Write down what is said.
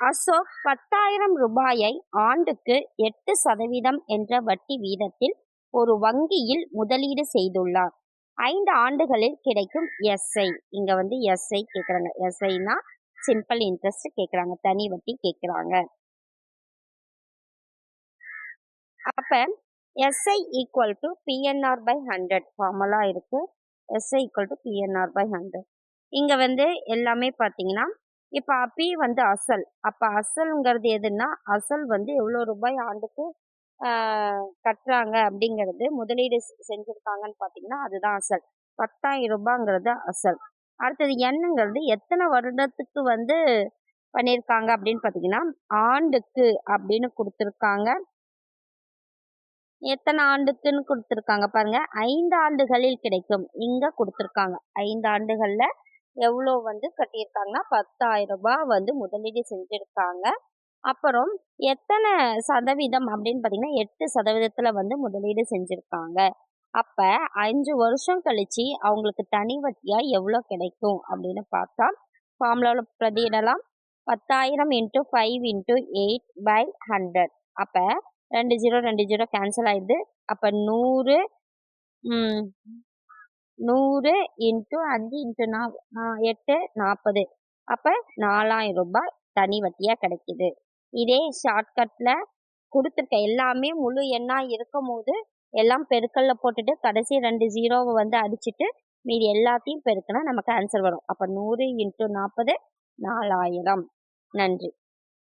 அசோக் பத்தாயிரம் ரூபாயை ஆண்டுக்கு எட்டு சதவீதம் என்ற வட்டி வீதத்தில் ஒரு வங்கியில் முதலீடு செய்துள்ளார். ஐந்து ஆண்டுகளில் கிடைக்கும் எஸ்ஐ. இங்க வந்து எஸ்ஐ கேக்குறாங்க. எஸ்ஐனா சிம்பிள் இன்ட்ரெஸ்ட் கேக்குறாங்க. தனி வட்டி கேக்குறாங்க. அப்ப SI equal to PNR by hundred formula இருக்கு. SI equal to PNR by hundred இங்க வந்து எல்லாமே பார்த்தீங்கன்னா இப்போ பி வந்து அசல். அப்போ அசல்ங்கிறது எதுன்னா அசல் வந்து எவ்வளோ ரூபாய் ஆண்டுக்கு கட்டுறாங்க அப்படிங்கிறது முதலீடு செ- செஞ்சிருக்காங்கன்னு பார்த்தீங்கன்னா அதுதான் அசல். பத்தாயிரம் ரூபாங்கிறது அசல். அடுத்தது என்னங்கிறது எத்தனை வருடத்துக்கு வந்து பண்ணியிருக்காங்க அப்படின்னு பார்த்தீங்கன்னா ஆண்டுக்கு அப்படின்னு கொடுத்துருக்காங்க. எத்தனை ஆண்டுக்குன்னு கொடுத்துருக்காங்க பாருங்க. ஐந்து ஆண்டுகளில் கிடைக்கும். இங்க கொடுத்துருக்காங்க. ஐந்து ஆண்டுகள்ல எவ்வளோ வந்து கட்டியிருக்காங்கன்னா பத்தாயிரம் ரூபாய் வந்து முதலீடு செஞ்சுருக்காங்க. அப்புறம் எத்தனை சதவீதம் அப்படின்னு பார்த்தீங்கன்னா எட்டு சதவீதத்தில் வந்து முதலீடு செஞ்சிருக்காங்க. அப்போ அஞ்சு வருஷம் கழிச்சு அவங்களுக்கு தனி வட்டியாக எவ்வளோ கிடைக்கும் அப்படின்னு பார்த்தா ஃபார்முலாவில் பிரதியிடலாம். பத்தாயிரம் into five into eight by hundred அப்போ ரெண்டு ஜீரோ ரெண்டு ஜீரோ கேன்சல் ஆயிடுது. அப்போ நூறு நூறு இன்ட்டு அஞ்சு இன்ட்டு நா எட்டு நாற்பது அப்போ நாலாயிரம் ரூபாய் தனி வட்டியாக கிடைக்குது. இதே ஷார்ட்கட்டில் கொடுத்துருக்க எல்லாமே முழு எண்ணாக இருக்கும் போது எல்லாம் பெருக்கல்ல போட்டுட்டு கடைசி ரெண்டு ஜீரோவை வந்து அடிச்சிட்டு மீதி எல்லாத்தையும் பெருக்கினா நமக்கு ஆன்சர் வரும். அப்போ நூறு இன்ட்டு நாற்பது நாலாயிரம். நன்றி.